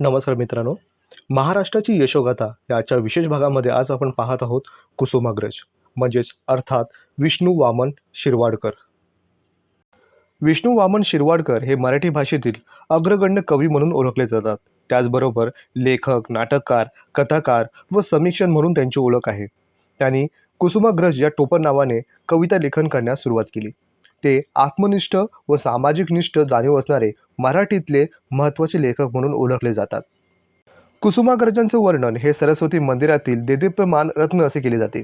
नमस्कार मित्रांनो. महाराष्ट्राची यशोगाथा याच्या विशेष भागामध्ये आज आपण पाहत आहोत कुसुमाग्रज म्हणजेच अर्थात विष्णू वामन शिरवाडकर. विष्णू वामन शिरवाडकर हे मराठी भाषेतील अग्रगण्य कवी म्हणून ओळखले जातात. त्याचबरोबर लेखक नाटककार कथाकार व समीक्षण म्हणून त्यांची ओळख आहे. त्यांनी कुसुमाग्रज या टोपण नावाने कविता लेखन करण्यास सुरुवात केली. ते आत्मनिष्ठ व सामाजिक निष्ठ जाणीव असणारे मराठीतले महत्त्वाचे लेखक म्हणून ओळखले जातात. कुसुमाग्रजांचं वर्णन हे सरस्वती मंदिरातील देदीप्यमान रत्न असे केले जाते.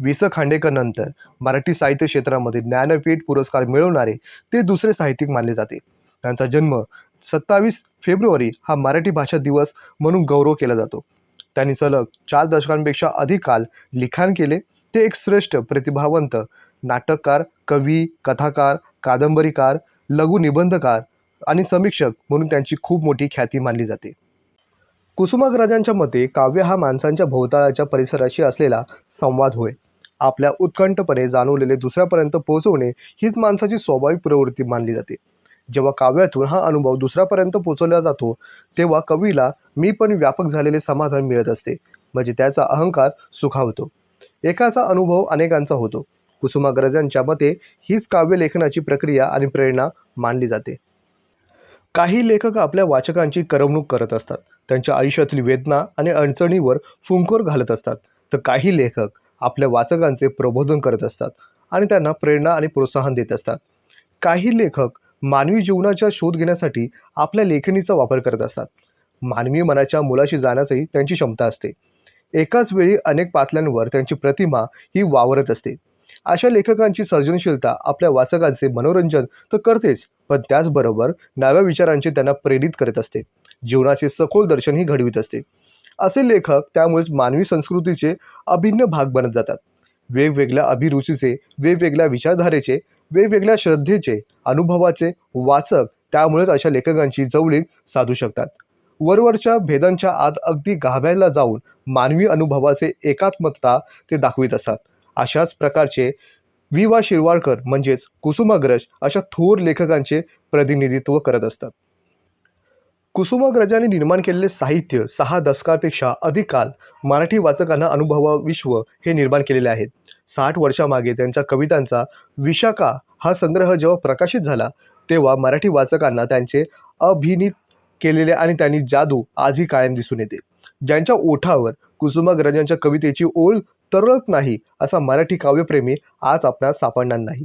वि स खांडेकर नंतर मराठी साहित्य क्षेत्रामध्ये ज्ञानपीठ पुरस्कार मिळवणारे ते दुसरे साहित्यिक मानले जाते. त्यांचा जन्म सत्तावीस फेब्रुवारी हा मराठी भाषा दिवस म्हणून गौरव केला जातो. त्यांनी सलग चार दशकांपेक्षा अधिक काल लिखाण केले. ते एक श्रेष्ठ प्रतिभावंत नाटककार कवी कथाकार कादंबरीकार लघुनिबंधकार आणि समीक्षक म्हणून त्यांची खूप मोठी ख्याती मानली जाते. कुसुमाग्रजांच्या मते काव्य हा माणसांच्या भोवताळाच्या परिसराशी असलेला संवाद होय. आपल्या उत्कंठपणे जाणवलेले दुसऱ्यापर्यंत पोहोचवणे हीच माणसाची स्वाभाविक प्रवृत्ती मानली जाते. जेव्हा काव्यातून हा अनुभव दुसऱ्यापर्यंत पोचवला जातो तेव्हा कवीला मी पण व्यापक झालेले समाधान मिळत असते म्हणजे त्याचा अहंकार सुखावतो. एकाचा अनुभव अनेकांचा होतो. कुसुमाग्रजांच्या मते हीच काव्यलेखनाची प्रक्रिया आणि प्रेरणा मानली जाते. काही लेखक आपल्या वाचकांची करमणूक करत असतात. त्यांच्या आयुष्यातील वेदना आणि अडचणीवर फुंकोर घालत असतात. तर काही लेखक आपल्या वाचकांचे प्रबोधन करत असतात आणि त्यांना प्रेरणा आणि प्रोत्साहन देत असतात. काही लेखक मानवी जीवनाचा शोध घेण्यासाठी आपल्या लेखणीचा वापर करत असतात. मानवी मनाच्या मुलाशी जाण्याची त्यांची क्षमता असते. एकाच वेळी अनेक पातळ्यांवर त्यांची प्रतिमा ही वावरत असते. अशा लेखकांची सर्जनशीलता आपल्या वाचकांचे मनोरंजन तर करतेच पण त्याचबरोबर नव्या विचारांचे त्यांना प्रेरित करत असते. जीवनाचे सखोल दर्शनही घडवित असते. असे लेखक त्यामुळेच मानवी संस्कृतीचे अभिन्न भाग बनत जातात. वेगवेगळ्या अभिरुचीचे वेगवेगळ्या विचारधारेचे वेगवेगळ्या श्रद्धेचे अनुभवाचे वाचक त्यामुळेच अशा लेखकांची जवळीक साधू शकतात. वरवरच्या भेदांच्या आत अगदी गाभ्याला जाऊन मानवी अनुभवाचे एकात्मता ते दाखवित असतात. अशाच प्रकारचे वि. वा. शिरवाडकर म्हणजेच कुसुमाग्रज अशा थोर लेखकांचे प्रतिनिधित्व करत असतात. कुसुमाग्रजांनी निर्माण केलेले साहित्य सहा दशकापेक्षा अधिक काल मराठी वाचकांना अनुभवा विश्व हे निर्माण केलेले आहेत. साठ वर्षामागे त्यांच्या कवितांचा विशाखा हा संग्रह जेव्हा प्रकाशित झाला तेव्हा मराठी वाचकांना त्यांचे अभिनीत केलेले आणि त्यांनी जादू आजही कायम दिसून येते. ज्यांच्या ओठावर कुसुमाग्रजांच्या कवितेची ओळ तरळत नाही असा मराठी काव्यप्रेमी आज आपणास सापडणार नाही.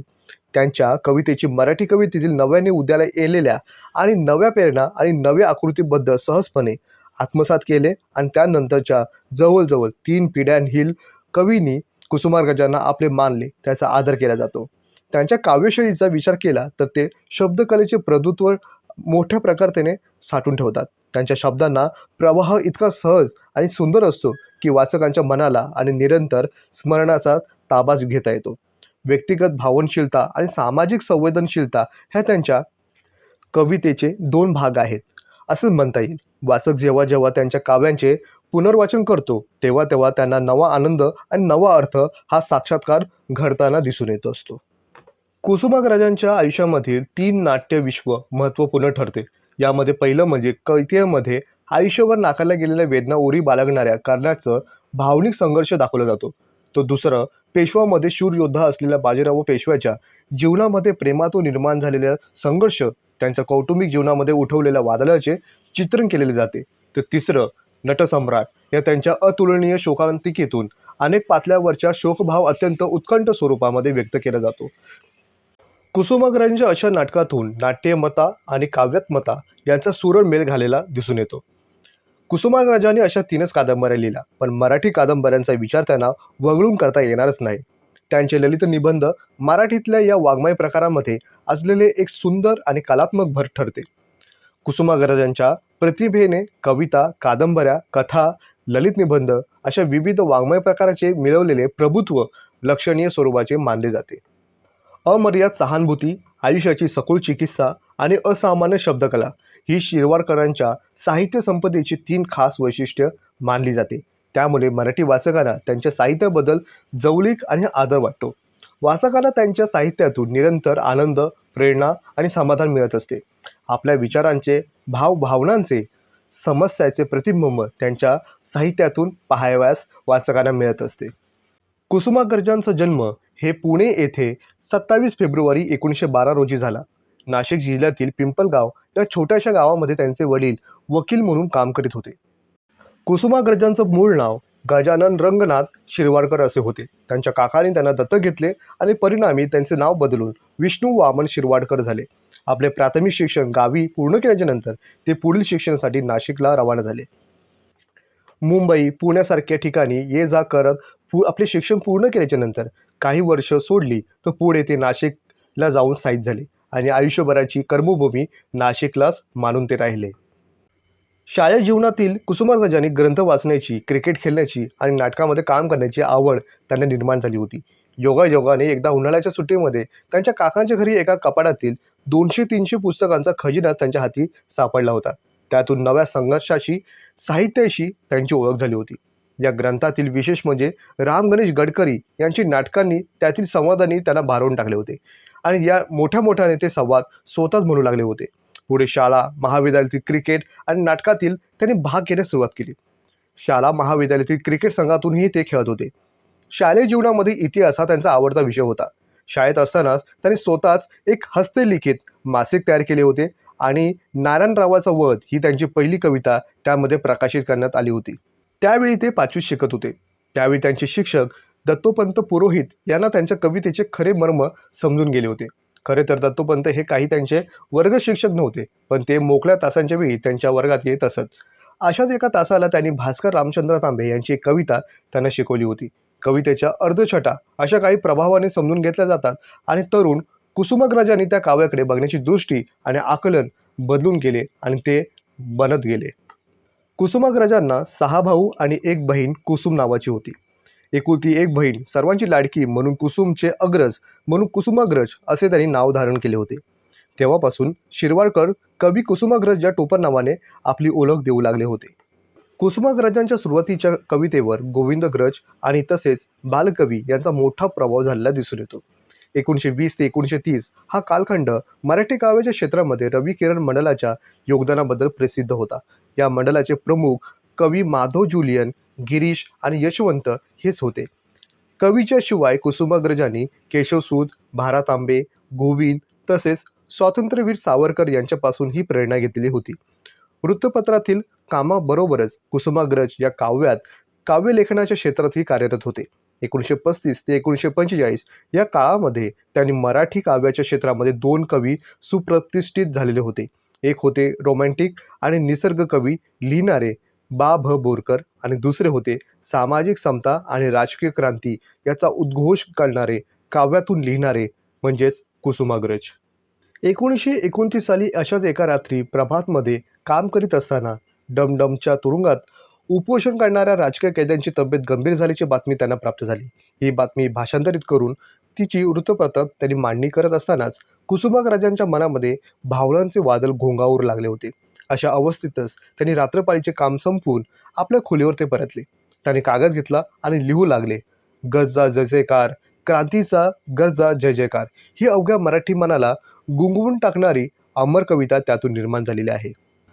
त्यांच्या कवितेची मराठी कवितेतील नव्याने उद्याला येलेल्या आणि नव्या प्रेरणा आणि नव्या आकृतीबद्दल सहजपणे आत्मसात केले आणि त्यानंतरच्या जवळजवळ तीन पिढ्यांहील कवींनी कुसुमाग्रजांना आपले मानले त्याचा आदर केला जातो. त्यांच्या काव्यशैलीचा विचार केला तर ते शब्दकलेचे प्रभुत्व मोठ्या प्रकारतेने साठून ठेवतात. त्यांच्या शब्दांना प्रवाह इतका सहज आणि सुंदर असतो की वाचकांच्या मनाला आणि निरंतर स्मरणाचा ताबाच घेता येतो. व्यक्तिगत भावनशीलता आणि सामाजिक संवेदनशीलता ह्या त्यांच्या कवितेचे दोन भाग आहेत. असं म्हणता येईल. वाचक जेव्हा जेव्हा त्यांच्या काव्यांचे पुनर्वाचन करतो तेव्हा तेव्हा त्यांना नवा आनंद आणि नवा अर्थ हा साक्षात्कार घडताना दिसून येत असतो. कुसुमाग्रजांच्या आयुष्यामधील तीन नाट्य विश्व महत्त्वपूर्ण ठरते. यामध्ये पहिलं म्हणजे कैतेमध्ये आयुष्यभर नाकारल्या गेलेल्या वेदना ओरी बाळगणाऱ्या कर्णाचं भावनिक संघर्ष दाखवला जातो. तो दुसरं पेशवामध्ये शूर योद्धा असलेल्या बाजीराव पेशव्याच्या जीवनामध्ये प्रेमातून निर्माण झालेल्या संघर्ष त्यांच्या कौटुंबिक जीवनामध्ये उठवलेल्या वादळाचे चित्रण केलेले जाते. तर तिसरं नटसम्राट. या त्यांच्या अतुलनीय शोकांतिकेतून अनेक पातळ्यावरच्या शोकभाव अत्यंत उत्कंठ स्वरूपामध्ये व्यक्त केला जातो. कुसुमाग्रज अशा नाटकातून नाट्यमता आणि काव्यात्मता यांचा सुरळ मेल घालेला दिसून येतो. कुसुमाग्रजांनी अशा तीनच कादंबऱ्या लिहिल्या पण मराठी कादंबऱ्यांचा विचार त्यांना वगळून करता येणारच नाही. त्यांचे ललित निबंध मराठीतल्या या वाङ्मय प्रकारामध्ये असलेले एक सुंदर आणि कलात्मक भर ठरते. कुसुमाग्रजांच्या प्रतिभेने कविता कादंबऱ्या कथा ललित निबंध अशा विविध वाङ्मय प्रकाराचे मिळवलेले प्रभुत्व लक्षणीय स्वरूपाचे मानले जाते. अमर्याद सहानुभूती आयुष्याची सखोल चिकित्सा आणि असामान्य शब्दकला ही शिरवाडकरांच्या साहित्य संपदेची तीन खास वैशिष्ट्य मानली जाते. त्यामुळे मराठी वाचकांना त्यांच्या साहित्याबद्दल जवळीक आणि आदर वाटतो. वाचकांना त्यांच्या साहित्यातून निरंतर आनंद प्रेरणा आणि समाधान मिळत असते. आपल्या विचारांचे भावभावनांचे समस्याचे प्रतिबिंब त्यांच्या साहित्यातून पाहावयास वाचकांना मिळत असते. कुसुमाग्रजांचा जन्म हे पुणे येथे सत्तावीस फेब्रुवारी एकोणीसशे बारा रोजी झाला. नाशिक जिल्ह्यातील पिंपलगाव या छोट्याशा गावामध्ये त्यांचे वडील वकील म्हणून काम करीत होते. कुसुमाग्रजांचं मूळ नाव गजानन रंगनाथ शिरवाडकर असे होते. त्यांच्या काकाने त्यांना दत्तक घेतले आणि परिणामी त्यांचे नाव बदलून विष्णू वामन शिरवाडकर झाले. आपले प्राथमिक शिक्षण गावी पूर्ण केल्याच्यानंतर ते पुढील शिक्षणासाठी नाशिकला रवाना झाले. मुंबई पुण्यासारख्या ठिकाणी ये जा करत आपले शिक्षण पूर्ण केल्याच्यानंतर काही वर्ष सोडली तर पुढे ते नाशिकला जाऊन स्थायिक झाले आणि आयुष्यभराची कर्मभूमी नाशिकलाच मानून ते राहिले. शाळा जीवनातील कुसुमाग्रजांनी ग्रंथ वाचण्याची क्रिकेट खेळण्याची आणि नाटकामध्ये काम करण्याची आवड त्यांना निर्माण झाली होती. योगायोगाने एकदा उन्हाळ्याच्या सुट्टीमध्ये त्यांच्या काकांच्या घरी एका कपाडातील दोनशे तीनशे पुस्तकांचा खजिना त्यांच्या हाती सापडला होता. त्यातून नव्या संघर्षाशी साहित्याशी त्यांची ओळख झाली होती. या ग्रंथातील विशेष म्हणजे राम गणेश गडकरी यांची नाटकांनी त्यातील संवादांनी त्यांना भारावून टाकले होते. आणि या मोठ्या मोठ्याने ते संवाद स्वतःच म्हणू लागले होते. पुढे शाळा महाविद्यालयातील क्रिकेट आणि नाटकातील त्यांनी भाग घेण्यास सुरुवात केली. शाळा महाविद्यालयातील क्रिकेट संघातूनही ते खेळत होते. शालेय जीवनामध्ये इतिहास हा त्यांचा आवडता विषय होता. शाळेत असतानाच त्यांनी स्वतःच एक हस्तलिखित मासिक तयार केले होते आणि नारायणरावाचा वध ही त्यांची पहिली कविता त्यामध्ये प्रकाशित करण्यात आली होती. त्यावेळी ते पाचवीत शिकत होते. त्यावेळी त्यांचे शिक्षक दत्तोपंत पुरोहित यांना त्यांच्या कवितेचे खरे मर्म समजून गेले होते. खरे तर दत्तोपंत हे काही त्यांचे वर्ग शिक्षक नव्हते पण ते मोकळ्या तासांच्या वेळी त्यांच्या वर्गात येत असत. अशाच एका तासाला त्यांनी भास्कर रामचंद्र तांबे यांची कविता त्यांना शिकवली होती. कवितेच्या अर्धछटा अशा काही प्रभावाने समजून घेतल्या जातात आणि तरुण कुसुमग्रजांनी त्या काव्याकडे बघण्याची दृष्टी आणि आकलन बदलून गेले आणि ते बनत गेले. कुसुमाग्रजांना सहा भाऊ आणि एक बहीण कुसुम नावाची होती. एकुलती एक बहीण सर्वांची लाडकी म्हणून कुसुमचे अग्रज म्हणून कुसुमाग्रज असे त्यांनी नाव धारण केले होते. तेव्हापासून शिरवाडकर कवी कुसुमाग्रज या टोपण नावाने आपली ओळख देऊ लागले होते. कुसुमाग्रजांच्या सुरुवातीच्या कवितेवर गोविंदग्रज आणि तसेच बालकवी यांचा मोठा प्रभाव झालेला दिसून येतो. एकोणीसशे वीस ते एकोणीसशे तीस हा कालखंड मराठी काव्याच्या क्षेत्रामध्ये रवी किरण मंडलाच्या योगदानाबद्दल प्रसिद्ध होता. या मंडळाचे प्रमुख कवी माधव जुलियन गिरीश आणि यशवंत हेच होते. कवीच्या शिवाय कुसुमाग्रजांनी केशवसूत भारातांबे गोविंद तसेच स्वातंत्र्यवीर सावरकर यांच्यापासून ही प्रेरणा घेतलेली होती. वृत्तपत्रातील कामाबरोबरच कुसुमाग्रज या काव्यात काव्यलेखनाच्या क्षेत्रातही कार्यरत होते. एकोणीसशे पस्तीस ते एकोणीसशे पंचेचाळीस या काळामध्ये त्यांनी मराठी काव्याच्या क्षेत्रामध्ये दोन कवी सुप्रतिष्ठित झालेले होते. एक होते रोमॅन्टिक आणि निसर्ग कवी लिहिणारे बा भ बोरकर आणि दुसरे होते सामाजिक समता आणि राजकीय क्रांती याचा उद्घोष करणारे काव्यातून लिहिणारे म्हणजेच कुसुमाग्रज. एकोणीसशे एकोणतीस साली अशाच एका रात्री प्रभातमध्ये काम करीत असताना डमडमच्या तुरुंगात उपोषण करणाऱ्या राजकीय कैद्यांची तब्येत गंभीर झाल्याची बातमी त्यांना प्राप्त झाली. ही बातमी भाषांतरित करून तिची वृत्तपत्रात त्यांनी मांडणी करत असतानाच कुसुमाग्रजांच्या मनामध्ये भावनांचे वादळ घोंगावू लागले होते. अशा अवस्थेतच त्यांनी रात्रपाळीचे काम संपवून आपल्या खोलीवर ते परतले. त्याने कागद घेतला आणि लिहू लागले गजा जय जयकार क्रांतीचा गजा जय जयकार ही अवघ्या मराठी मनाला गुंगवून टाकणारी अमर कविता त्यातून निर्माण झालेली आहे.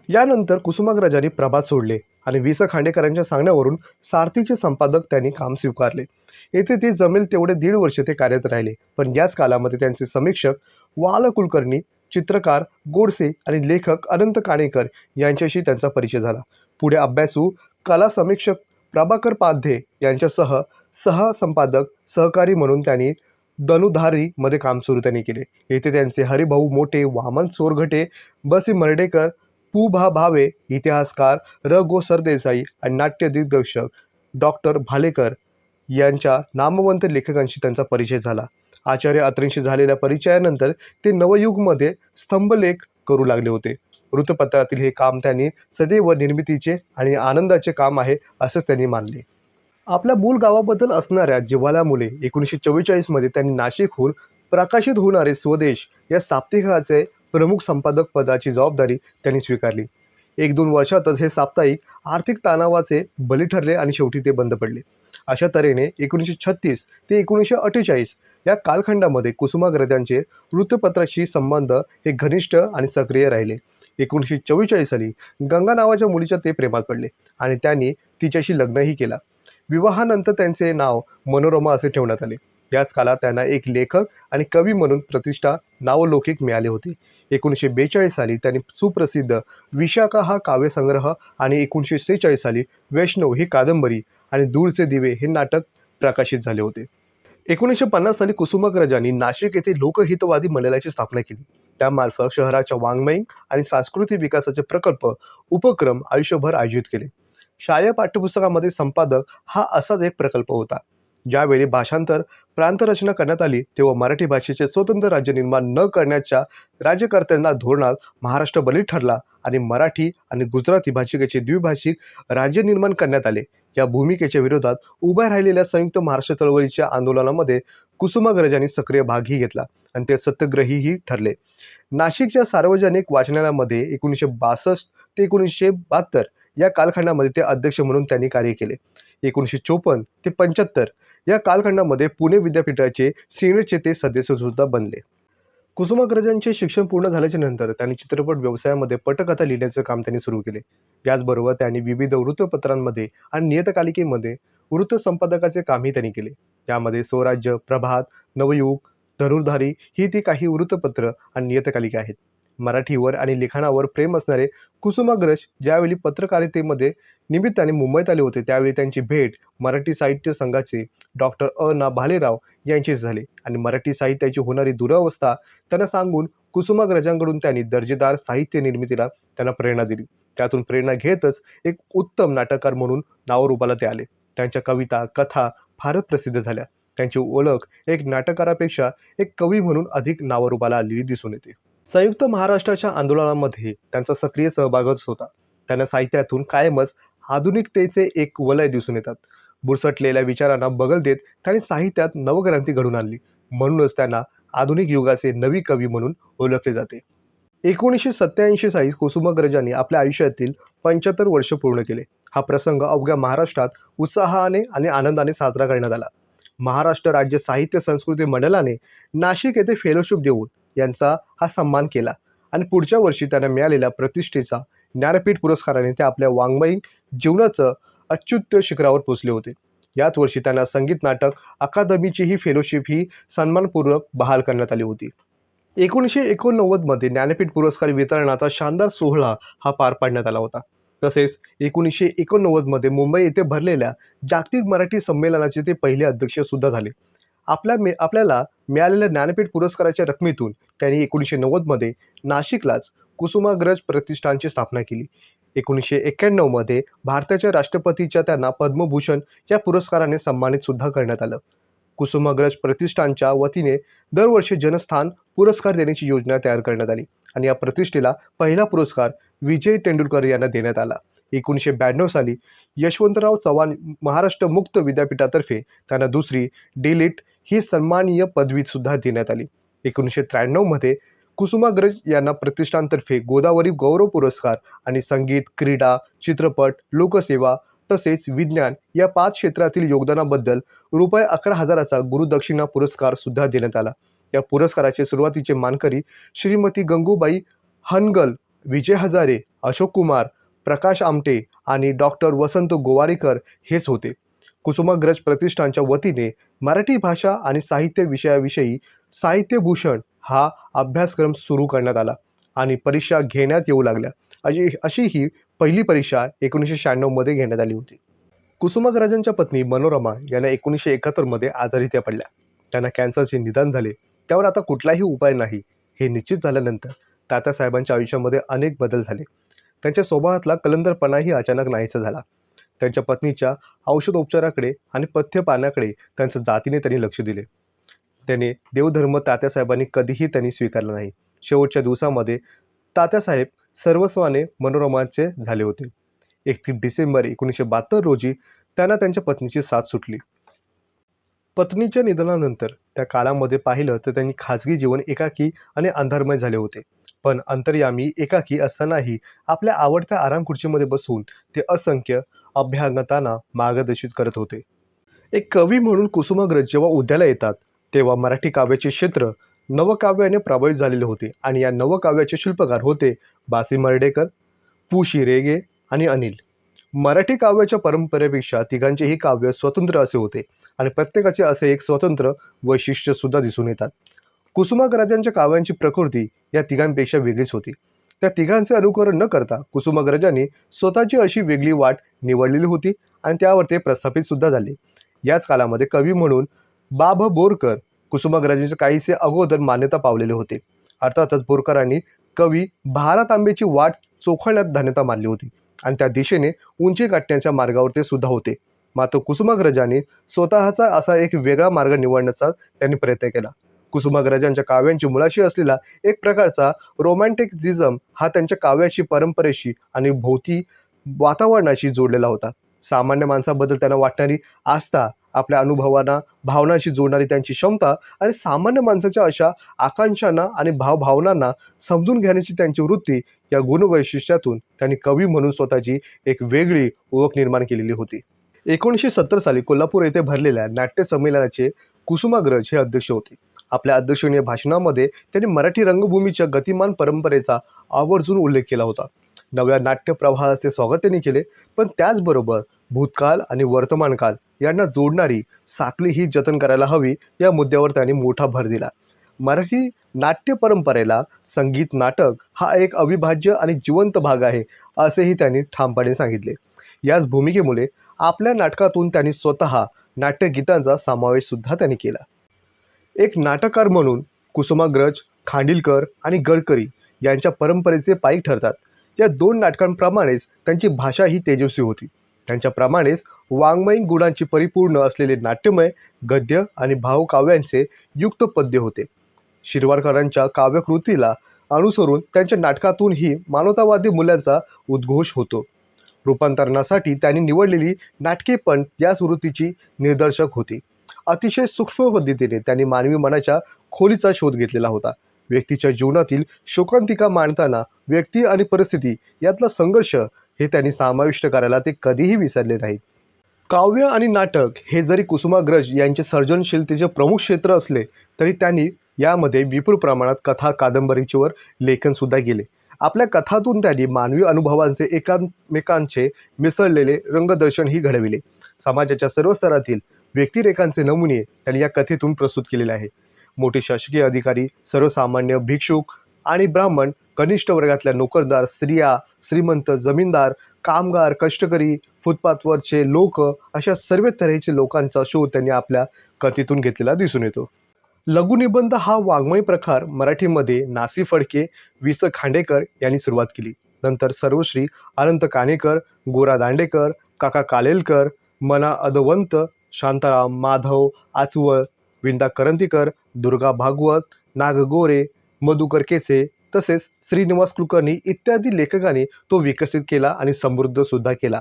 यानंतर कुसुमाग्रजांनी प्रभात सोडले आणि वि स खांडेकरांच्या सांगण्यावरून सारथीचे संपादक त्यांनी काम स्वीकारले. येथे ते जमेल तेवढे दीड वर्ष ते कार्यरत राहिले पण याच कालामध्ये त्यांचे समीक्षक वाल कुलकर्णी चित्रकार गोडसे आणि लेखक अनंत काणेकर यांच्याशी त्यांचा परिचय झाला. पुढे अभ्यासू कला समीक्षक प्रभाकर पाध्ये यांच्यासह सहसंपादक सहकारी म्हणून त्यांनी दनुधारीमध्ये काम सुरू त्यांनी केले. येथे त्यांचे हरिभाऊ मोठे वामन सोरघटे बसी मर्डेकर पु भा भावे इतिहासकार र. गो. सरदेसाई आणि नाट्य दिग्दर्शक डॉक्टर भालेकर यांच्या नामवंत लेखकांशी त्यांचा परिचय झाला. आचार्य अत्रेंशी झालेल्या परिचयानंतर ते नवयुगमध्ये स्तंभलेख करू लागले होते. वृत्तपत्रातील हे काम त्यांनी सदैव निर्मितीचे आणि आनंदाचे काम आहे असंच त्यांनी मानले. आपल्या मूळ गावाबद्दल असणाऱ्या जिव्हाला मुले एकोणीसशे चव्वेचाळीसमध्ये त्यांनी नाशिकहून प्रकाशित होणारे स्वदेश या साप्ताहिकाचे प्रमुख संपादक पदाची जबाबदारी त्यांनी स्वीकारली. एक दोन वर्षातच हे साप्ताहिक आर्थिक तणावाचे बली ठरले आणि शेवटी ते बंद पडले. अशा तऱ्हेने एकोणीसशे छत्तीस ते एकोणीसशे अठ्ठेचाळीस या कालखंडामध्ये कुसुमाग्रजांचे वृत्तपत्राशी संबंध हे घनिष्ठ आणि सक्रिय राहिले. एकोणीसशे चव्वेचाळीस साली गंगा नावाच्या मुलीच्या ते प्रेमात पडले आणि त्यांनी तिच्याशी लग्नही केला. विवाहानंतर त्यांचे नाव मनोरमा असे ठेवण्यात आले. याच काळात त्यांना एक लेखक आणि कवी म्हणून प्रतिष्ठा नावलौकिक मिळाले होते. एकोणीसशे बेचाळीस साली त्यांनी सुप्रसिद्ध विशाखा हा काव्यसंग्रह आणि एकोणीसशे सेहेचाळीस साली वैष्णव ही कादंबरी आणि दूरचे दिवे हे नाटक प्रकाशित झाले होते. एकोणीसशे पन्नास साली कुसुमाग्रजांनी नाशिक येथे लोकहितवादी मंडळाची स्थापना केली. त्यामार्फत शहराच्या वाङ्मयीन आणि सांस्कृतिक विकासाचे प्रकल्प उपक्रम आयुष्यभर आयोजित केले. शालेय पाठ्यपुस्तकामध्ये संपादक हा असाच एक प्रकल्प होता. ज्यावेळी भाषांतर प्रांतरचना करण्यात आली तेव्हा मराठी भाषेचे स्वतंत्र राज्य निर्माण न करण्याच्या राज्यकर्त्यांना धोरणात महाराष्ट्र बलित ठरला आणि मराठी आणि गुजराती भाषिकेचे द्विभाषिक राज्य निर्माण करण्यात आले. या भूमिकेच्या विरोधात उभ्या राहिलेल्या संयुक्त महाराष्ट्र चळवळीच्या आंदोलनामध्ये कुसुमाग्रजांनी सक्रिय भागही घेतला आणि ते सत्याग्रहीही ठरले. नाशिकच्या सार्वजनिक वाचनालयामध्ये एकोणीसशे बासष्ट ते एकोणीसशे बहात्तर या कालखंडामध्ये ते अध्यक्ष म्हणून त्यांनी कार्य केले. एकोणीसशे चोपन्न ते पंच्याहत्तर या कालखंडामध्ये पुणे विद्यापीठाचे सिनेटचे ते सदस्य सुद्धा बनले. कुसुमाग्रजांचे शिक्षण पूर्ण झाल्याच्यानंतर त्यांनी चित्रपट व्यवसायामध्ये पटकथा लिहिण्याचं काम त्यांनी सुरू केले. याचबरोबर त्यांनी विविध वृत्तपत्रांमध्ये आणि नियतकालिकेमध्ये वृत्त संपादकाचे कामही त्यांनी केले. यामध्ये स्वराज्य प्रभात नवयुग धनुर्धारी ही ती काही वृत्तपत्र आणि नियतकालिके आहेत. मराठीवर आणि लिखाणावर प्रेम असणारे कुसुमाग्रज ज्यावेळी पत्रकारितेमध्ये निमित्ताने मुंबईत आले होते. त्यावेळी त्यांची भेट मराठी साहित्य संघाचे डॉक्टर अ. ना भालेराव यांचीच झाली आणि मराठी साहित्याची होणारी दुरावस्था त्यांना सांगून कुसुमाग्रजांकडून त्यांनी दर्जेदार साहित्य निर्मितीला त्यांना प्रेरणा दिली. त्यातून प्रेरणा घेतच एक उत्तम नाटककार म्हणून नावरूपाला ते आले. त्यांच्या कविता कथा फारच प्रसिद्ध झाल्या. त्यांची ओळख एक नाटककारापेक्षा एक कवी म्हणून अधिक नावरूपाला आलेली दिसून येते. संयुक्त महाराष्ट्राच्या आंदोलनामध्ये त्यांचा सक्रिय सहभागच होता. त्यांना साहित्यातून कायमच आधुनिकतेचे एक वलय दिसून येतात. बुरसटलेल्या विचारांना बगल देत त्यांनी साहित्यात नवक्रांती घडून आणली. म्हणूनच त्यांना आधुनिक युगाचे नवी कवी म्हणून ओळखले जाते. एकोणीसशे सत्याऐंशी साली कुसुमाग्रजांनी आपल्या आयुष्यातील पंच्याहत्तर वर्ष पूर्ण केले. हा प्रसंग अवघ्या महाराष्ट्रात उत्साहाने आणि आनंदाने साजरा करण्यात आला. महाराष्ट्र राज्य साहित्य संस्कृती मंडळाने नाशिक येथे फेलोशिप देऊन यांचा हा सन्मान केला आणि पुढच्या वर्षी त्यांना मिळालेल्या प्रतिष्ठेचा ज्ञानपीठ पुरस्काराने ते आपल्या वाङ्मयीन जीवनाचं अच्युत शिखरावर पोचले होते. याच वर्षी त्यांना संगीत नाटक अकादमीची ही फेलोशिप ही सन्मानपूर्वक बहाल करण्यात आली होती. एकोणीसशे एकोणनव्वदमध्ये ज्ञानपीठ पुरस्कार वितरणाचा शानदार सोहळा हा पार पाडण्यात आला होता. तसेच एकोणीसशे एकोणनव्वदमध्ये मुंबई येथे भरलेल्या जागतिक मराठी संमेलनाचे ते पहिले अध्यक्ष सुद्धा झाले. आपल्या मे आपल्याला मिळालेल्या ज्ञानपीठ पुरस्काराच्या रकमेतून त्यांनी एकोणीसशे नव्वदमध्ये नाशिकलाच कुसुमाग्रज प्रतिष्ठानची स्थापना केली. एकोणीसशे एक्क्याण्णवमध्ये भारताच्या राष्ट्रपतीच्या त्यांना पद्मभूषण या पुरस्काराने सन्मानित सुद्धा करण्यात आलं. कुसुमाग्रज प्रतिष्ठानच्या वतीने दरवर्षी जनस्थान पुरस्कार देण्याची योजना तयार करण्यात आली आणि या प्रतिष्ठेला पहिला पुरस्कार विजय तेंडुलकर यांना देण्यात आला. एकोणीसशे ब्याण्णव साली यशवंतराव चव्हाण महाराष्ट्र मुक्त विद्यापीठातर्फे त्यांना दुसरी डिलीट ही सन्माननीय पदवी सुद्धा देण्यात आली. एकोणीसशे त्र्याण्णवमध्ये कुसुमाग्रज यांना प्रतिष्ठानतर्फे गोदावरी गौरव पुरस्कार आणि संगीत क्रीडा चित्रपट लोकसेवा तसेच विज्ञान या पाच क्षेत्रातील योगदानाबद्दल रुपये अकरा हजाराचा गुरुदक्षिणा पुरस्कार सुद्धा देण्यात आला. या पुरस्काराचे सुरुवातीचे मानकरी श्रीमती गंगूबाई हनगल विजय हजारे अशोक कुमार प्रकाश आमटे आणि डॉक्टर वसंत गोवारीकर हेच होते. कुसुमाग्रज प्रतिष्ठानच्या वतीने मराठी भाषा आणि साहित्य विषयाविषयी साहित्यभूषण हा अभ्यासक्रम सुरू करण्यात आला आणि परीक्षा घेण्यात येऊ लागल्या. अशी अशी ही पहिली परीक्षा एकोणीसशे शहाण्णवमध्ये घेण्यात आली होती. कुसुमाग्रजांच्या पत्नी मनोरमा यांना एकोणीसशे एकाहत्तरमध्ये आजारी त्या पडल्या. त्यांना कॅन्सरचे निदान झाले. त्यावर आता कुठलाही उपाय नाही. हे निश्चित झाल्यानंतर तात्यासाहेबांच्या आयुष्यामध्ये अनेक बदल झाले. त्यांच्या स्वभावातला कलंदरपणाही अचानक नाहीसा झाला. त्यांच्या पत्नीच्या औषधोपचाराकडे आणि पथ्य पाण्याकडे त्यांच्या जातीने त्यांनी लक्ष दिले. त्याने देवधर्म तात्यासाहेबांनी कधीही त्यांनी स्वीकारला नाही. शेवटच्या दिवसामध्ये तात्यासाहेब सर्वस्वाने मनोरमाचे झाले होते. एकतीस डिसेंबर एकोणीसशे बहात्तर रोजी त्यांना त्यांच्या पत्नीची साथ सुटली. पत्नीच्या निधनानंतर त्या काळामध्ये पाहिलं तर त्यांनी खाजगी जीवन एकाकी आणि अंधारमय झाले होते. पण अंतर्यामी एकाकी असतानाही आपल्या आवडत्या आराम खुर्चीमध्ये बसून ते असंख्य अभ्यांगतांना मार्गदर्शित करत होते. एक कवी म्हणून कुसुमाग्रज जेव्हा उद्याला येतात तेव्हा मराठी काव्याचे क्षेत्र नवकाव्याने प्रभावित झालेले होते आणि या नवकाव्याचे शिल्पकार होते बासी मर्डेकर पु. शिरेगे आणि अनिल. मराठी काव्याच्या परंपरेपेक्षा तिघांचेही काव्य स्वतंत्र असे होते आणि प्रत्येकाचे असे एक स्वतंत्र वैशिष्ट्य सुद्धा दिसून येतात. कुसुमाग्रजांच्या काव्यांची प्रकृती या तिघांपेक्षा वेगळीच होती. त्या तिघांचे अनुकरण न करता कुसुमाग्रजांनी स्वतःची अशी वेगळी वाट निवडलेली होती आणि त्यावर ते प्रस्थापित सुद्धा झाले. याच कालामध्ये कवी म्हणून बाभ बोरकर कुसुमाग्रजांचे काहीसे अगोदर मान्यता पावलेले होते. अर्थातच बोरकरांनी कवी भारत आंबेची वाट चोखळण्यात धन्यता मानली होती आणि त्या दिशेने उंची गाठण्याच्या मार्गावर ते सुद्धा होते. मात्र कुसुमाग्रजांनी स्वतःचा असा एक वेगळा मार्ग निवडण्याचा त्यांनी प्रयत्न केला. कुसुमाग्रजांच्या काव्यांची मुळाशी असलेला एक प्रकारचा रोमॅन्टिकझिझम हा त्यांच्या काव्याशी परंपरेशी आणि भोवती वातावरणाशी जोडलेला होता. सामान्य माणसाबद्दल त्यांना वाटणारी आस्था आपल्या अनुभवांना भावनांशी जोडणारी त्यांची क्षमता आणि सामान्य माणसाच्या अशा आकांक्षांना आणि भावभावनांना समजून घेण्याची त्यांची वृत्ती या गुणवैशिष्ट्यातून त्यांनी कवी म्हणून स्वतःची एक वेगळी ओळख निर्माण केलेली होती. एकोणीसशे सत्तर साली कोल्हापूर येथे भरलेल्या नाट्य संमेलनाचे कुसुमाग्रज हे अध्यक्ष होते. आपल्या अध्यक्षणीय भाषणामध्ये त्यांनी मराठी रंगभूमीच्या गतिमान परंपरेचा आवर्जून उल्लेख केला होता. नव्या नाट्यप्रवाहाचे स्वागत त्यांनी केले. पण त्याचबरोबर भूतकाळ आणि वर्तमानकाल यांना जोडणारी साखळी ही जतन करायला हवी या मुद्द्यावर त्यांनी मोठा भर दिला. मराठी नाट्य परंपरेला संगीत नाटक हा एक अविभाज्य आणि जिवंत भाग आहे असेही त्यांनी ठामपणे सांगितले. याच भूमिकेमुळे आपल्या नाटकातून त्यांनी स्वतः नाट्यगीतांचा समावेश सुद्धा त्यांनी केला. एक नाटककार म्हणून कुसुमाग्रज खांडिलकर आणि गडकरी यांच्या परंपरेचे पायी ठरतात. या दोन नाटकांप्रमाणेच त्यांची भाषा ही तेजस्वी होती. त्यांच्याप्रमाणेच वाङ्मयीन गुणांची परिपूर्ण असलेले नाट्यमय गद्य आणि भावकाव्यांचे युक्त पद्य होते. शिरवाडकरांच्या काव्यकृतीला अनुसरून त्यांच्या नाटकातूनही मानवतावादी मूल्यांचा उद्घोष होतो. रूपांतरणासाठी त्यांनी निवडलेली नाटके पण याच वृत्तीची निदर्शक होती. अतिशय सूक्ष्म पद्धतीने त्यांनी मानवी मनाच्या खोलीचा शोध घेतलेला होता. व्यक्तीच्या जीवनातील शोकांतिका मांडताना व्यक्ती आणि परिस्थिती यातला संघर्ष हे त्यांनी समाविष्ट करायला ते कधीही विसरले नाहीत. काव्य आणि नाटक हे जरी कुसुमाग्रज यांचे सर्जनशीलतेचे प्रमुख क्षेत्र असले तरी त्यांनी यामध्ये विपुल प्रमाणात कथा कादंबरीच्यावर लेखनसुद्धा केले. आपल्या कथातून त्यांनी मानवी अनुभवांचे एकामेकांचे मिसळलेले रंगदर्शनही घडविले. समाजाच्या सर्व स्तरातील व्यक्तिरेखांचे नमुने त्यांनी या कथेतून प्रस्तुत केलेले आहे. मोठे शासकीय अधिकारी सर्वसामान्य भिक्षुक आणि ब्राह्मण कनिष्ठ वर्गातल्या नोकरदार स्त्रिया श्रीमंत जमीनदार कामगार कष्टकरी फुटपाथवरचे लोक अशा सर्व तऱ्हेचे लोकांचा शोध त्यांनी आपल्या कथेतून घेतलेला दिसून येतो. लघुनिबंध हा वाङ्मय प्रकार मराठीमध्ये नासी फडके वि स खांडेकर यांनी सुरुवात केली. नंतर सर्वश्री अनंत काणेकर गोरा दांडेकर काका कालेलकर मना अदवंत शांताराम माधव आचवळ विंदा करंतीकर दुर्गा भागवत नागगोरे मधुकर केसे तसेच श्रीनिवास कुलकर्णी इत्यादी लेखकांनी तो विकसित केला आणि समृद्धसुद्धा केला.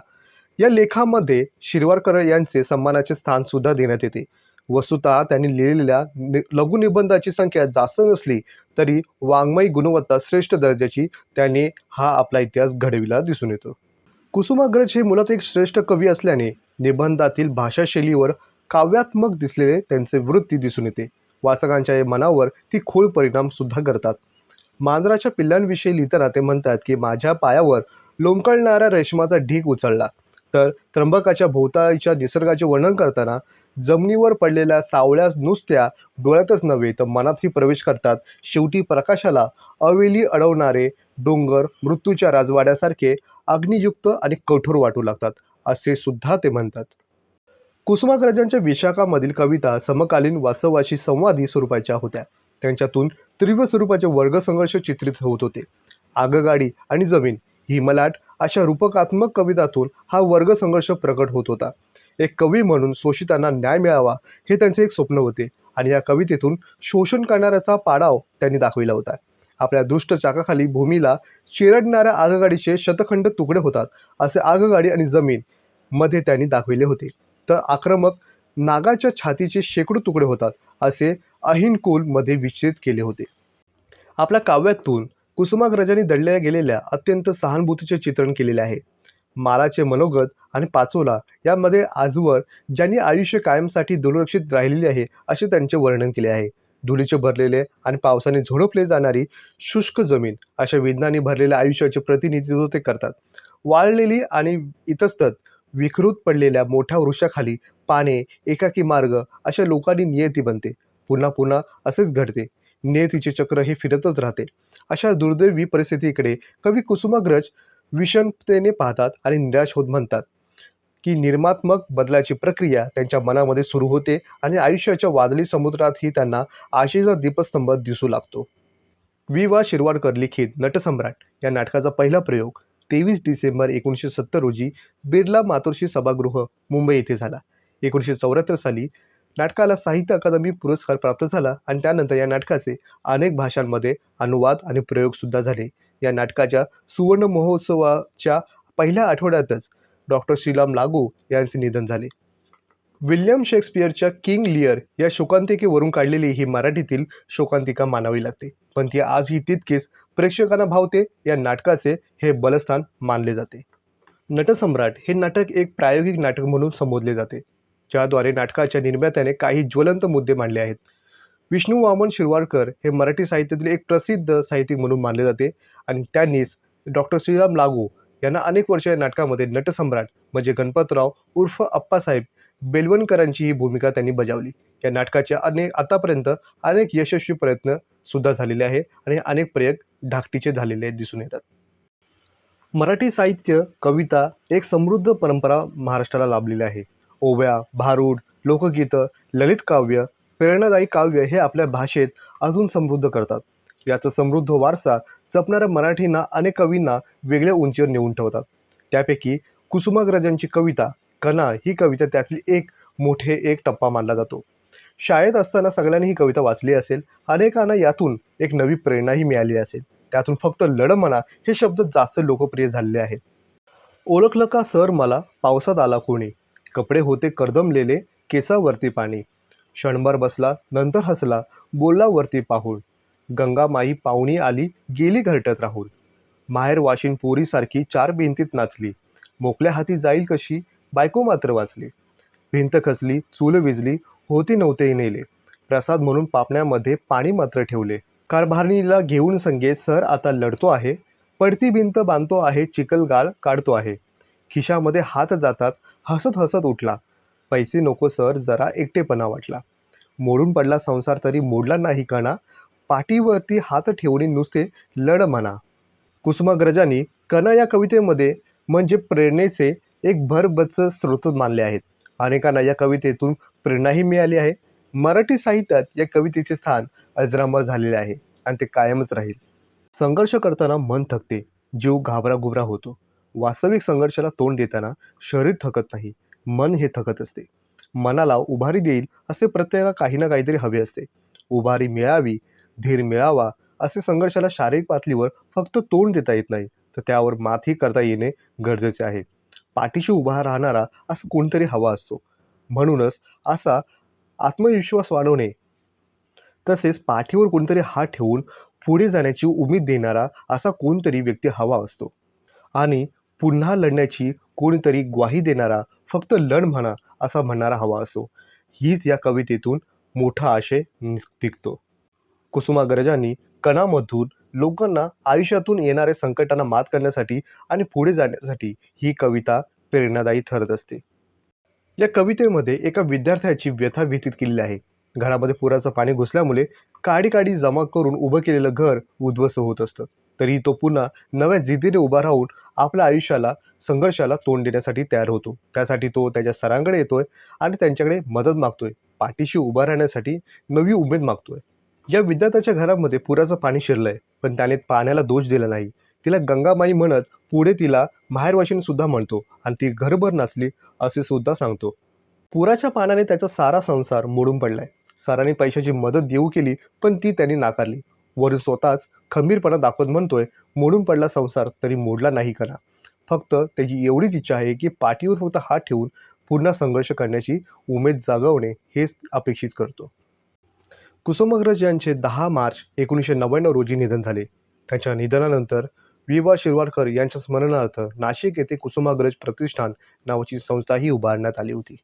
या लेखामध्ये शिरवारकर यांचे सन्मानाचे स्थानसुद्धा देण्यात येते. वस्तुतः त्यांनी लिहिलेल्या नि लघुनिबंधाची संख्या जास्त नसली तरी वाङ्मयी गुणवत्ता श्रेष्ठ दर्जाची त्यांनी हा आपला इतिहास घडविला दिसून येतो. कुसुमाग्रज हे मुळात एक श्रेष्ठ कवी असल्याने निबंधातील भाषाशैलीवर काव्यात्मक दिसलेले त्यांचे वृत्ती दिसून येते. वाचकांच्या मनावर ती खोल परिणामसुद्धा करतात. मांजराच्या पिल्लांविषयी लिहिताना ते म्हणतात की माझ्या पायावर लोंबकळणाऱ्या रेशमाचा ढीग उचलला. तर त्र्यंबकाच्या भोवताळीच्या निसर्गाचे वर्णन करताना जमिनीवर पडलेल्या सावळ्या नुसत्या डोळ्यातच नव्हे तर मनातही प्रवेश करतात. शेवटी प्रकाशाला अवेली अडवणारे डोंगर मृत्यूच्या राजवाड्यासारखे अग्नियुक्त आणि कठोर वाटू लागतात असे सुद्धा ते म्हणतात. कुसुमाग्रजांच्या विशाखामधील कविता समकालीन वास्तवाशी संवादी स्वरूपाच्या होत्या. त्यांच्यातून तीव्र स्वरूपाचे वर्गसंघर्ष चित्रित होत होते. आगगाडी आणि जमीन हिमलाट अशा रूपकात्मक कवितातून हा वर्गसंघर्ष प्रकट होत होता. एक कवी म्हणून शोषितांना न्याय मिळावा हे त्यांचे एक स्वप्न होते आणि या कवितेतून शोषण करणाऱ्याचा पाडाव त्यांनी दाखविला होता. आपल्या दुष्ट चाकाखाली भूमीला चिरडणाऱ्या आगगाडीचे शतखंड तुकडे होतात असे आगगाडी आणि जमीन मध्ये त्यांनी दाखविले होते. तर आक्रमक नागाच्या छातीचे शेकडो तुकडे होतात असे अहिनकुलमध्ये विचित केले होते. आपल्या काव्यातून कुसुमाग्रजांनी दडल्या गेलेल्या अत्यंत सहानुभूतीचे चित्रण केलेले आहे. मालाचे मनोगत आणि पाचोला यामध्ये आजवर ज्यांनी आयुष्य कायमसाठी दुर्लक्षित राहिलेले आहे असे त्यांचे वर्णन केले आहे. धुळीचे भरलेले आणि पावसाने झोडपले जाणारी शुष्क जमीन अशा वेदनांनी भरलेल्या आयुष्याचे प्रतिनिधित्व ते करतात. वाळलेली आणि इतस्तत विखरूत पडलेल्या मोठ्या वृक्षाखाली पाने एकाकी मार्ग अशा लोकांनी नियती बनते. पुन्हा पुन्हा असेच घडते. नियतीचे चक्र हे फिरतच राहते. अशा दुर्दैवी परिस्थितीकडे कवी कुसुमाग्रज विषमतेने पाहतात आणि निराश होत म्हणतात की निर्मात्मक बदलाची प्रक्रिया त्यांच्या मनामध्ये सुरू होते आणि आयुष्याच्या वादळी समुद्रातही त्यांना आशेचा दीपस्तंभ दिसू लागतो. वि. वा. शिरवाडकर लिखित नटसम्राट या नाटकाचा पहिला प्रयोग. तेवीस डिसेंबर एकोणीसशे सत्तर रोजी बिर्ला मातोश्री सभागृह मुंबई येथे झाला. एकोणीसशे चौऱ्याहत्तर साली नाटकाला साहित्य अकादमी पुरस्कार प्राप्त झाला आणि त्यानंतर या नाटकाचे अनेक भाषांमध्ये अनुवाद आणि प्रयोगसुद्धा झाले. या नाटकाच्या सुवर्ण महोत्सवाच्या पहिल्या आठवड्यातच डॉक्टर श्रीराम लागू यांचे निधन झाले. विल्यम शेक्सपियरच्या किंग लियर या शोकांतिकेवरून काढलेली ही मराठीतील शोकांतिका मानावी लागते. पण ती आजही तितकीच प्रेक्षकांना भावते या नाटकाचे हे बलस्थान मानले जाते. नटसम्राट हे नाटक एक प्रायोगिक नाटक म्हणून संबोधले जाते. ज्याद्वारे नाटकाच्या निर्मात्याने काही ज्वलंत मुद्दे मांडले आहेत. विष्णू वामन शिरवाडकर हे मराठी साहित्यातील एक प्रसिद्ध साहित्यिक म्हणून मानले जाते आणि त्यांनीच डॉक्टर श्रीराम लागू यांना अनेक वर्ष या नाटकामध्ये नटसम्राट म्हणजे गणपतराव उर्फ अप्पासाहेब बेलवणकरांची ही भूमिका त्यांनी बजावली. या नाटकाच्या अनेक आतापर्यंत अनेक यशस्वी प्रयत्न सुद्धा झालेले आहे आणि अनेक प्रयोग धाकटीचे झालेले दिसून येतात. मराठी साहित्य कविता एक समृद्ध परंपरा महाराष्ट्राला लाभलेली आहे. ओव्या भारूड लोकगीतं ललित काव्य प्रेरणादायी काव्य हे आपल्या भाषेत अजून समृद्ध करतात. याचा समृद्ध वारसा जपणाऱ्या मराठींना अनेक कवींना वेगळ्या उंचीवर नेऊन ठेवतात. त्यापैकी कुसुमाग्रजांची कविता कणा ही कविता त्यातली एक मोठे एक टप्पा मानला जातो. शाळेत असताना सगळ्यांनी ही कविता वाचली असेल अनेकांना यातून एक नवी प्रेरणाही मिळाली असेल. त्यातून फक्त लढ म्हणा हे शब्द जास्त लोकप्रिय झालेले आहेत. ओळखलं का सर मला? पावसात आला कोणी? कपडे होते कर्दमलेले केसावरती पाणी. क्षणभर बसला नंतर हसला बोलला वरती पाहून. गंगामाई पाहुणी आली गेली घरटत राहून. माहेर वाशिन पोरीसारखी चार भिंतीत नाचली. मोकल्या हाती जाईल कशी? बायको मात्र वाचली. भिंत खचली चूल विजली होती नव्हतेही नेले प्रसाद म्हणून पापण्यामध्ये पाणी मात्र ठेवले. कारभारणीला घेऊन संगे सर आता लढतो आहे. पडती भिंत बांधतो आहे चिखलगाळ काढतो आहे. खिशामध्ये हात जाताच हसत हसत उठला. पैसे नको सर जरा एकटेपणा वाटला. मोडून पडला संसार तरी मोडला नाही कणा. पाठीवरती हात ठेवणे नुसते लढ म्हणा. कुसुमाग्रजांनी कणा या कवितेमध्ये म्हणजे प्रेरणेचे एक भरबच्च स्रोत मानले आहेत. अनेकांना या कवितेतून प्रेरणाही मिळाली आहे. मराठी साहित्यात या कवितेचे स्थान अजरामर झालेले आहे आणि ते कायमच राहील. संघर्ष करताना मन थकते जीव घाबराघुबरा होतो. वास्तविक संघर्षाला तोंड देताना शरीर थकत नाही मन हे थकत असते. मनाला उभारी देईल असे प्रत्येकाला काही ना काहीतरी हवे असते. उभारी मिळावी धीर मिळावा असे संघर्षाला शारीरिक पातळीवर फक्त तोंड देता येत नाही तर त्यावर मातही करता येणे गरजेचे आहे. पाठीशी उभा राहणारा असं कोणतरी हवा असतो. म्हणूनच असा आत्मविश्वास वाढवणे. तसेच पाठीवर कोणतरी हात ठेवून पुढे जाण्याची उमेद देणारा असा कोणतरी व्यक्ती हवा असतो. आणि पुन्हा लढण्याची कोणीतरी ग्वाही देणारा फक्त लढ म्हणा असा म्हणणारा हवा असतो. हीच या कवितेतून मोठा आशय निघतो. कुसुमाग्रजांनी कणामधून लोकांना आयुष्यातून येणाऱ्या संकटांना मात करण्यासाठी आणि पुढे जाण्यासाठी ही कविता प्रेरणादायी ठरत असते. या कवितेमध्ये एका विद्यार्थ्याची व्यथा व्यतीत केलेली आहे. घरामध्ये पुराचं पाणी घुसल्यामुळे काडी काडी जमा करून उभं केलेलं घर उद्ध्वस्त होत असतं. तरी तो पुन्हा नव्या जिद्दीने उभा राहून आपल्या आयुष्याला संघर्षाला तोंड देण्यासाठी तयार होतो. त्यासाठी तो त्याच्या सरांकडे येतोय आणि त्यांच्याकडे मदत मागतोय. पाठीशी उभा राहण्यासाठी नवी उमेद मागतोय. या विद्यार्थ्याच्या घरामध्ये पुराचं पाणी शिरलंय पण त्याने पाण्याला दोष दिला नाही. तिला गंगामाई म्हणत पुढे तिला माहेरवाशीन सुद्धा म्हणतो आणि ती घरभर नसली असे सुद्धा सांगतो. पुराच्या पाण्याने त्याचा सारा संसार मोडून पडलाय. सरांनी पैशाची मदत देऊ केली पण ती त्यांनी नाकारली. वरून स्वतःच खंबीरपणा दाखवत म्हणतोय मोडून पडला संसार तरी मोडला नाही करा. फक्त त्याची एवढीच इच्छा आहे की पाठीवर फक्त हात ठेवून पुन्हा संघर्ष करण्याची उमेद जागवणे हेच अपेक्षित करतो. कुसुमाग्रज यांचे दहा मार्च एकोणीसशे नव्याण्णव रोजी निधन झाले. त्यांच्या निधनानंतर वि वा शिरवाडकर यांच्या स्मरणार्थ नाशिक येथे कुसुमाग्रज प्रतिष्ठान नावाची संस्थाही उभारण्यात आली होती.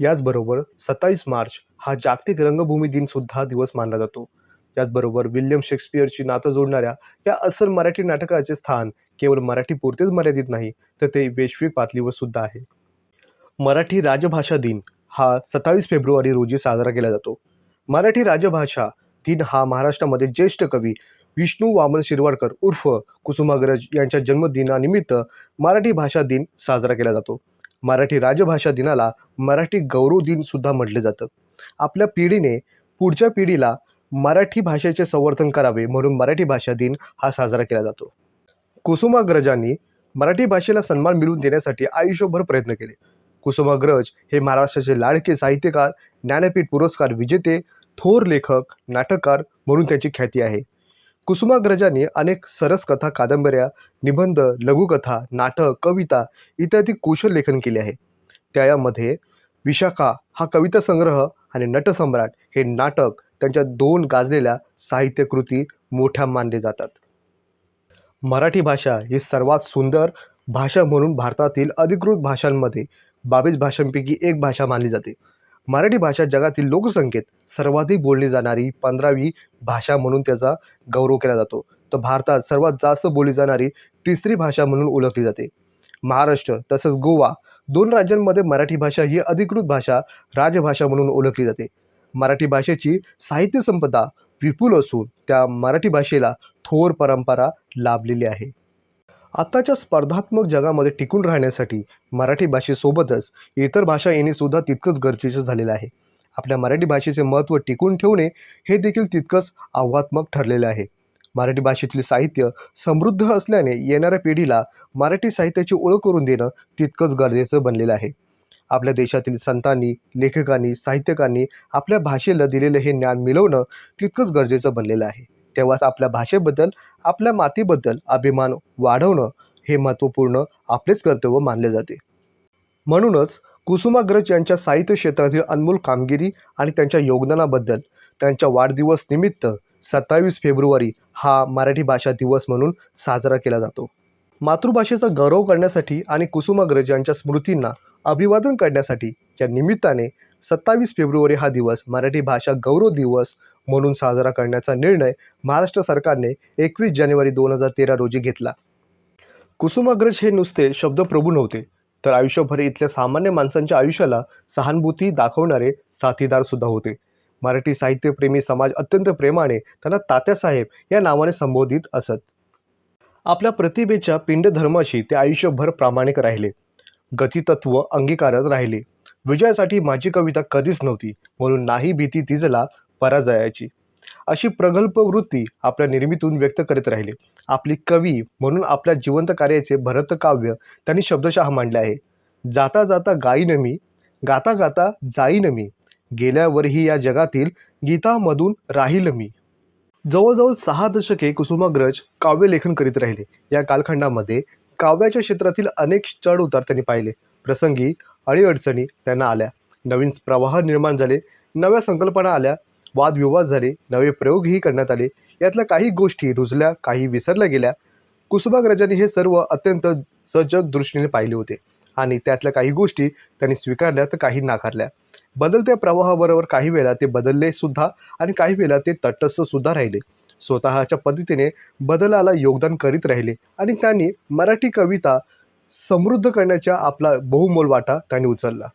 याचबरोबर सत्तावीस मार्च हा जागतिक रंगभूमी दिन सुद्धा दिवस मानला जातो. त्याचबरोबर विल्यम शेक्सपियरची नातं जोडणाऱ्या या अस्सल मराठी नाटकाचे स्थान केवळ मराठी पुरतेच मर्यादित नाही तर ते वैश्विक पातळीवर सुद्धा आहे. मराठी राजभाषा दिन हा सत्तावीस फेब्रुवारी रोजी साजरा केला जातो. मराठी राजभाषा दिन हा महाराष्ट्रामध्ये ज्येष्ठ कवी विष्णू वामन शिरवाडकर उर्फ कुसुमाग्रज यांच्या जन्मदिनानिमित्त मराठी भाषा दिन साजरा केला जातो. मराठी राजभाषा दिनाला मराठी गौरव दिन सुद्धा म्हटले जातं. आपल्या पिढीने पुढच्या पिढीला मराठी भाषेचे संवर्धन करावे म्हणून मराठी भाषा दिन हा साजरा केला जातो. कुसुमाग्रजांनी मराठी भाषेला सन्मान मिळवून देण्यासाठी आयुष्यभर प्रयत्न केले. कुसुमाग्रज हे महाराष्ट्राचे लाडके साहित्यकार ज्ञानपीठ पुरस्कार विजेते थोर लेखक नाटककार म्हणून त्यांची ख्याती आहे. कुसुमाग्रजांनी अनेक सरस कथा कादंबऱ्या निबंध लघुकथा नाटक कविता इत्यादी कुशल लेखन केले आहे. त्यामध्ये विशाखा हा कविता संग्रह आणि नटसम्राट हे नाटक त्यांच्या दोन गाजलेल्या साहित्यकृती मोठ्या मानले जातात. मराठी भाषा ही सर्वात सुंदर भाषा म्हणून भारतातील अधिकृत भाषांमध्ये बावीस भाषांपैकी एक भाषा मानली जाते. मराठी भाषा जगातील लोकसंख्येत सर्वाधिक बोलली जाणारी पंधरावी भाषा म्हणून त्याचा गौरव केला जातो. तर भारतात सर्वात जास्त बोलली जाणारी तिसरी भाषा म्हणून ओळखली जाते. महाराष्ट्र तसंच गोवा दोन राज्यांमध्ये मराठी भाषा ही अधिकृत भाषा राजभाषा म्हणून ओळखली जाते. मराठी भाषेची साहित्य संपदा विपुल असून त्या मराठी भाषेला थोर परंपरा लाभलेली आहे. आत्ताच्या स्पर्धात्मक जगामध्ये टिकून राहण्यासाठी मराठी भाषेसोबतच इतर भाषा येणेसुद्धा तितकंच गरजेचं झालेलं आहे. आपल्या मराठी भाषेचे महत्त्व टिकून ठेवणे हे देखील तितकंच आव्हात्मक ठरलेलं आहे. मराठी भाषेतील साहित्य समृद्ध असल्याने येणाऱ्या पिढीला मराठी साहित्याची ओळख करून देणं तितकंच गरजेचं बनलेलं आहे. आपल्या देशातील संतांनी लेखकांनी साहित्यकांनी आपल्या भाषेला दिलेलं हे ज्ञान मिळवणं तितकंच गरजेचं बनलेलं आहे. तेव्हाच आपल्या भाषेबद्दल आपल्या मातीबद्दल अभिमान वाढवणं हे महत्त्वपूर्ण आपलेच कर्तव्य मानले जाते. म्हणूनच कुसुमाग्रज यांच्या साहित्य क्षेत्रातील अनमोल कामगिरी आणि त्यांच्या योगदानाबद्दल त्यांच्या वाढदिवस निमित्त सत्तावीस फेब्रुवारी हा मराठी भाषा दिवस म्हणून साजरा केला जातो. मातृभाषेचा गौरव करण्यासाठी आणि कुसुमाग्रज यांच्या स्मृतींना अभिवादन करण्यासाठी या निमित्ताने सत्तावीस फेब्रुवारी हा दिवस मराठी भाषा गौरव दिवस म्हणून साजरा करण्याचा निर्णय महाराष्ट्र सरकारने एकवीस जानेवारी दोन हजार तेरा रोजी घेतला. कुसुमाग्रज हे नुसते शब्दप्रभू नव्हते तर आयुष्यभर इथल्या सामान्य माणसांच्या आयुष्याला सहानुभूती दाखवणारे साथीदार सुद्धा होते. मराठी साहित्यप्रेमी समाज अत्यंत प्रेमाने त्यांना तात्यासाहेब या नावाने संबोधित असत. आपल्या प्रतिभेच्या पिंडधर्माशी ते आयुष्यभर प्रामाणिक राहिले. गतितत्व अंगीकारत राहिले. विजयासाठी माझी कविता कधीच नव्हती म्हणून नाही भीती तिजला पराजयाची. अशी प्रगल्भ वृत्ती आपल्या निर्मितीतून व्यक्त करीत राहिले. आपली कवी म्हणून आपल्या जिवंत कार्याचे भरतकाव्य त्यांनी शब्दशः मांडले आहे. जाता जाता गाईन मी गाता गाता जाईन मी गेल्यावरही या जगातील गीतामधून राहील मी. जवळजवळ सहा दशके कुसुमाग्रज काव्यलेखन करीत राहिले. या कालखंडामध्ये काव्याच्या क्षेत्रातील अनेक चढ उतार त्यांनी पाहिले. प्रसंगी अडीअडचणी त्यांना आल्या. नवीन प्रवाह निर्माण झाले. नव्या संकल्पना आल्या. वादविवाद झाले नवे प्रयोगही करण्यात आले. यातल्या काही गोष्टी रुजल्या काही विसरल्या गेल्या. कुसुमाग्रजांनी हे सर्व अत्यंत सजग दृष्टीने पाहिले होते आणि त्यातल्या काही गोष्टी त्यांनी स्वीकारल्या तर काही नाकारल्या. बदलत्या प्रवाहाबरोबर काही वेळा ते बदलले सुद्धा आणि काही वेळा ते तटस्थ सुद्धा राहिले. स्वतःच्या पद्धतीने बदलाला योगदान करीत राहिले आणि त्यांनी मराठी कविता समृद्ध करण्याचा आपला बहुमोल वाटा त्यांनी उचलला.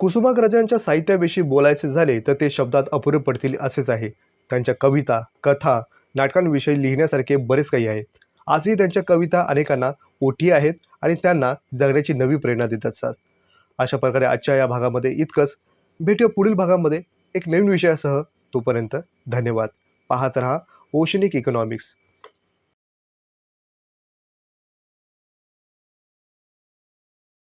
कुसुमाग्रजांच्या साहित्याविषयी बोलायचे झाले तर ते शब्दात अपुरे पडतील असेच आहे. त्यांच्या कविता कथा नाटकांविषयी लिहिण्यासारखे बरेच काही आहे. आजही त्यांच्या कविता अनेकांना ओठी आहेत आणि त्यांना जगण्याची नवी प्रेरणा देत असतात अशा प्रकारे आजच्या या भागामध्ये इतकंच. भेटूया पुढील भागामध्ये. एक नवीन विषयासह तोपर्यंत धन्यवाद. पाहत रहा ओशनिक इकॉनॉमिक्स.